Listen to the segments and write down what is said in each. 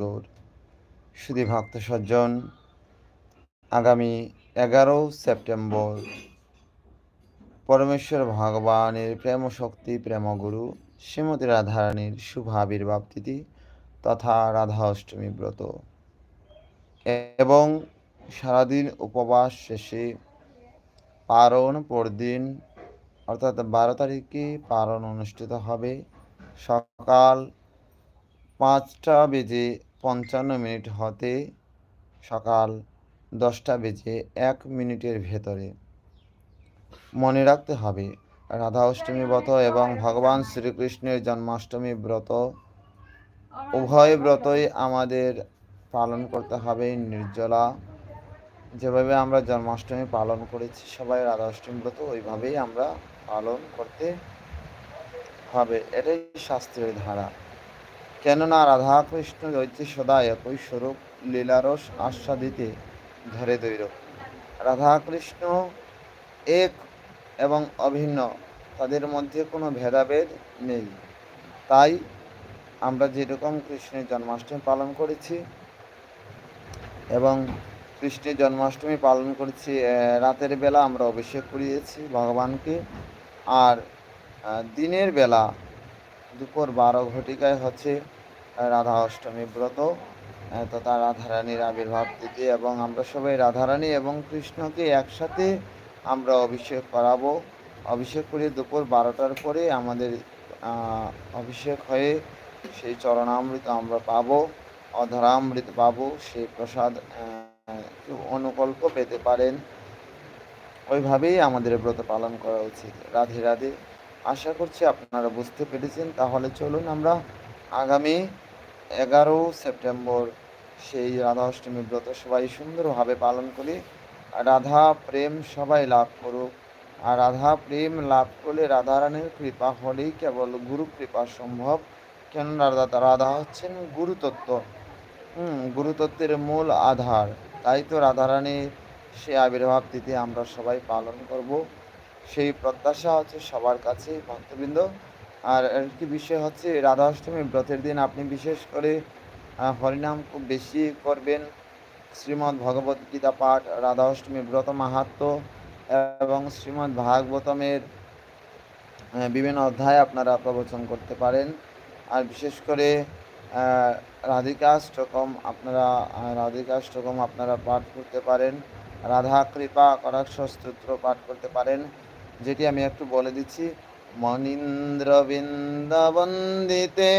গৌর। সুধী ভক্ত সজ্জন আগামী এগারো সেপ্টেম্বর পরমেশ্বর ভগবানের প্রেম শক্তি প্রেমগুরু শ্রীমতী রাধারানীর শুভ আবির্ভাব তিথি তথা রাধা অষ্টমী ব্রত এবং সারাদিন উপবাস শেষে পারণ পরদিন, অর্থাৎ বারো তারিখে পারণ অনুষ্ঠিত হবে সকাল পাঁচটা বেজে পঞ্চান্ন মিনিট হতে সকাল দশটা বেজে এক মিনিটের ভেতরে। মনে রাখতে হবে, রাধা অষ্টমী ব্রত এবং ভগবান শ্রীকৃষ্ণের জন্মাষ্টমী ব্রত উভয় ব্রতই আমাদের পালন করতে হবে নির্জলা। যেভাবে আমরা জন্মাষ্টমী পালন করেছি, সবাই রাধা অষ্টমী ব্রত ওইভাবেই আমরা পালন করতে হবে। এটাই শাস্ত্রের ধারা। কেননা রাধাকৃষ্ণ রয়েছে সদা একই স্বরূপ লীলারস আস্বাদিতে ধরে দৈর। রাধাকৃষ্ণ এক এবং অভিন্ন, তাদের মধ্যে কোনো ভেদাভেদ নেই। তাই আমরা যেরকম কৃষ্ণের জন্মাষ্টমী পালন করেছি এবং কৃষ্ণের জন্মাষ্টমী পালন করেছি রাতের বেলা আমরা অভিষেক করিয়েছি ভগবানকে। আর দিনের বেলা দুপুর বারো ঘটিকায় হচ্ছে রাধা অষ্টমী ব্রত তথা রাধারানীর আবির্ভাব তিথি এবং আমরা সবাই রাধারানী এবং কৃষ্ণকে একসাথে আমরা অভিষেক করাবো। অভিষেক করে দুপুর বারোটার পরে আমাদের অভিষেক হয়ে সেই চরণামৃত আমরা পাবো, অধরামৃত পাবো, সেই প্রসাদ অনুকল্প পেতে পারেন। ওইভাবেই আমাদের ব্রত পালন করা উচিত। রাধে রাধে। আশা করছি আপনারা বুঝতে পেরেছেন। তাহলে চলুন আমরা আগামী এগারো সেপ্টেম্বর সেই রাধা অষ্টমী ব্রত সবাই সুন্দরভাবে পালন করি। রাধা প্রেম সবাই লাভ করুক। আর রাধা প্রেম লাভ করলে রাধারানীর কৃপা হলেই কেবল গুরু কৃপা সম্ভব। কেন রাধা রাধা হচ্ছেন গুরুতত্ত্ব। হুম, গুরুতত্ত্বের মূল আধার। তাই তো রাধারানীর সে আবির্ভাব তিথি আমরা সবাই পালন করব। সেই প্রত্যাশা হচ্ছে সবার কাছে ভক্তবৃন্দ। আর একটি বিষয় হচ্ছে, রাধা অষ্টমী ব্রতের দিন আপনি বিশেষ করে হরিনাম খুব বেশি করবেন। শ্রীমদ্ ভগবত গীতা পাঠ, রাধা অষ্টমী ব্রত মাহাত্ম এবং শ্রীমদ্ ভাগবতমের বিভিন্ন অধ্যায় আপনারা প্রবচন করতে পারেন। আর বিশেষ করে রাধিকাষ্টকম আপনারা রাধিকাষ্টকম আপনারা পাঠ করতে পারেন। রাধা কৃপা করাক্ষ স্তোত্র পাঠ করতে পারেন। যেটি আমি একটু বলে দিচ্ছি মনীন্দ্র বৃন্দাবন্দিতে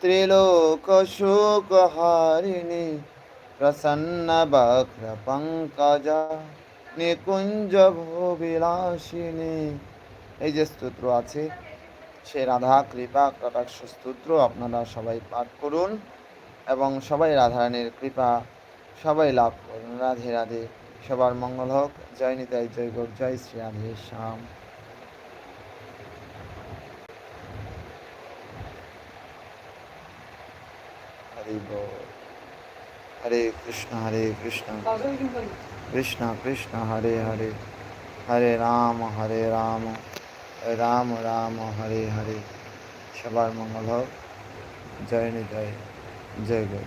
ত্রিলোক সুখ হারিণী প্রসন্ন বক্র পঙ্কজ নিকুঞ্জ ভূবিলাসিনী এই যে স্তোত্র আছে, সে রাধা, কৃপা কটাক্ষ স্তোত্র আপনারা সবাই পাঠ করুন এবং সবাই রাধারানীর কৃপা সবাই লাভ করুন। রাধে রাধে, সবার মঙ্গল হোক। জয় নিতাই, জয় গৌর, জয় শ্রী রাধে, শ্যাম। হরে বল হরে কৃষ্ণ হরে কৃষ্ণ। কৃষ্ণ কৃষ্ণ, হরে হরে। হরে রাম হরে রাম। রাম রাম, হরে হরে। সবার মঙ্গল হোক। জয় নিতাই। জয় গৌর।